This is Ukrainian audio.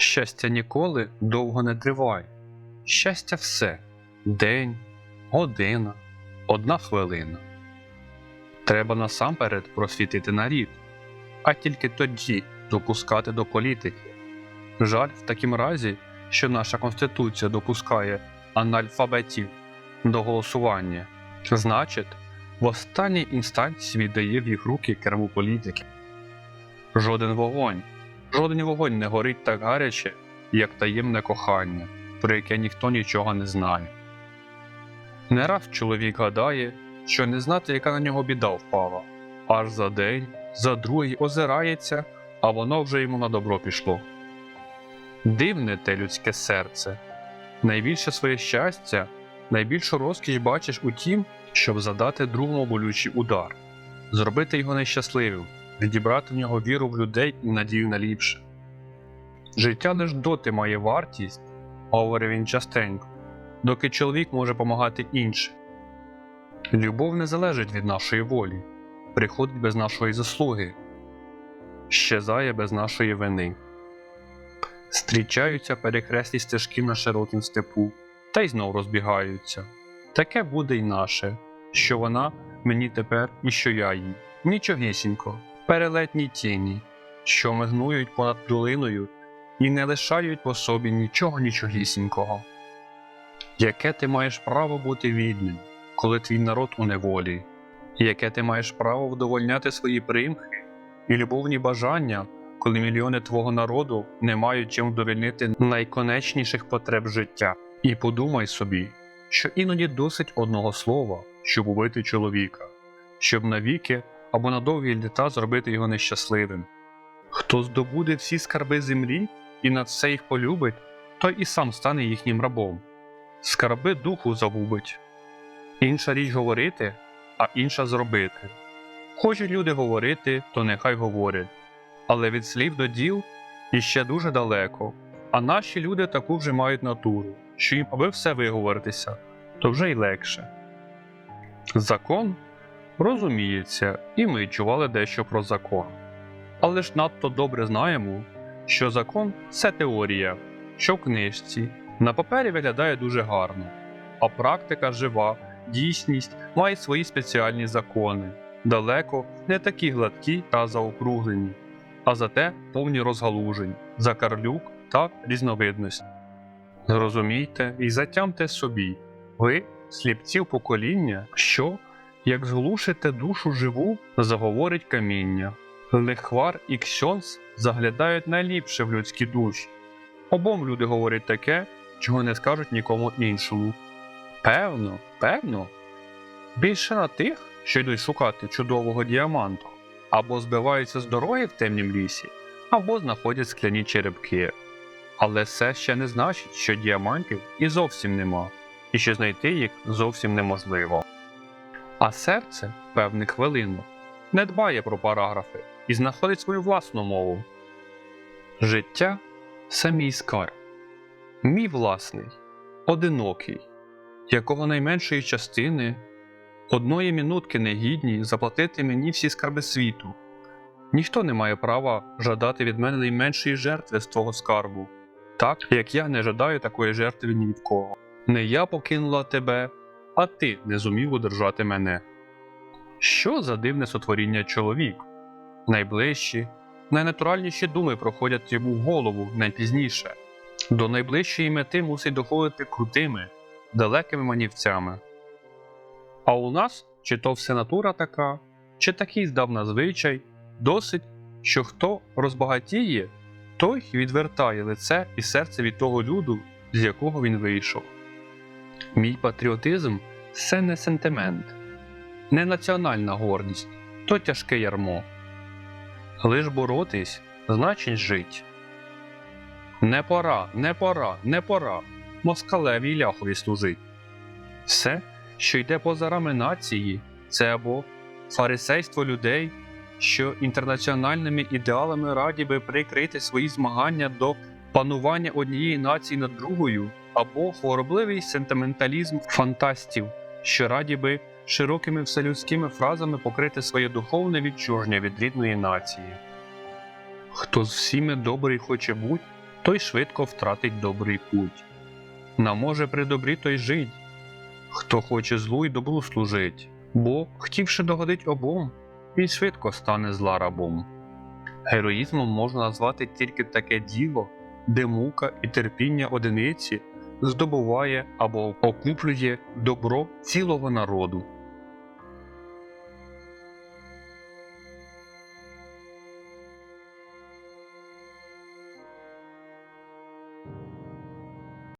Щастя ніколи довго не триває. Щастя все день, година, одна хвилина. Треба насамперед просвітити нарід, а тільки тоді допускати до політики. Жаль в такім разі, що наша Конституція допускає анальфабетів до голосування. Значить, в останній інстанції віддає в їх руки керму політики. Жоден вогонь, жоден вогонь не горить так гаряче, як таємне кохання, про яке ніхто нічого не знає. Не раз чоловік гадає, що не знати, яка на нього біда впала, аж за день, за другий озирається, а воно вже йому на добро пішло. Дивне те людське серце. Найбільше своє щастя, найбільшу розкіш бачиш у тім, щоб задати другому болючий удар, зробити його нещасливим, відібрати в нього віру в людей і надію на ліпше. Життя лиш доти має вартість, говорив він частенько, доки чоловік може помагати іншим. Любов не залежить від нашої волі, приходить без нашої заслуги, щезає без нашої вини. Стрічаються перехресні стежки на широкім степу, та й знов розбігаються. Таке буде й наше, що вона мені тепер і що я їй. Нічогісінько, перелетні тіні, що мигнують понад долиною і не лишають по собі нічого нічогісінького. Яке ти маєш право бути вільним, коли твій народ у неволі? Яке ти маєш право вдовольняти свої примхи і любовні бажання, коли мільйони твого народу не мають чим вдовольнити найконечніших потреб життя? І подумай собі, що іноді досить одного слова, щоб убити чоловіка, щоб навіки або на довгі літа зробити його нещасливим. Хто здобуде всі скарби землі і над все їх полюбить, той і сам стане їхнім рабом. Скарби духу загубить. Інша річ говорити, а інша зробити. Хочуть люди говорити, то нехай говорять, але від слів до діл іще дуже далеко. А наші люди таку вже мають натуру, що їм аби все виговоритися, то вже й легше. Закон розуміється, і ми чували дещо про закон. Але ж надто добре знаємо, що закон це теорія, що в книжці на папері виглядає дуже гарно, а практика жива, дійсність має свої спеціальні закони, далеко не такі гладкі та заокруглені, а зате повні розгалужень, закарлюк та різновидності. Зрозумійте і затямте собі, ви сліпців покоління, що, як зглушите душу живу, заговорить каміння. Лихвар і ксьонс заглядають найліпше в людські душі. Обом люди говорять таке, чого не скажуть нікому іншому. Певно, певно. Більше на тих, що йдуть шукати чудового діаманту, або збиваються з дороги в темнім лісі, або знаходять скляні черепки. Але це ще не значить, що діамантів і зовсім нема, і що знайти їх зовсім неможливо. А серце певних хвилинок не дбає про параграфи і знаходить свою власну мову. Життя це мій скарб, мій власний, одинокий, якого найменшої частини одної минутки не гідні заплатити мені всі скарби світу. Ніхто не має права жадати від мене найменшої жертви з твого скарбу, так як я не жадаю такої жертви ні від кого. Не я покинула тебе, а ти не зумів удержати мене. Що за дивне сотворіння чоловік? Найближчі, найнатуральніші думи проходять йому в голову найпізніше. До найближчої мети мусить доходити крутими, далекими манівцями. А у нас чи то все натура така, чи такий здавна звичай, досить, що хто розбагатіє, той відвертає лице і серце від того люду, з якого він вийшов. Мій патріотизм це не сентимент, не національна гордість, то тяжке ярмо. Лиш боротись значить жить. Не пора, не пора, не пора москалеві й ляхові служить. Все, що йде поза рами нації, це або фарисейство людей, що інтернаціональними ідеалами раді би прикрити свої змагання до панування однієї нації над другою, або хворобливий сентименталізм фантастів, що раді би широкими вселюдськими фразами покрити своє духовне відчуження від рідної нації. Хто з всіми добрий хоче бути, той швидко втратить добрий путь. На може при добрі той жить, хто хоче злу й добру служить, бо, хотівши догодить обом, він швидко стане зла рабом. Героїзмом можна назвати тільки таке діло, де мука і терпіння одиниці здобуває або окуплює добро цілого народу.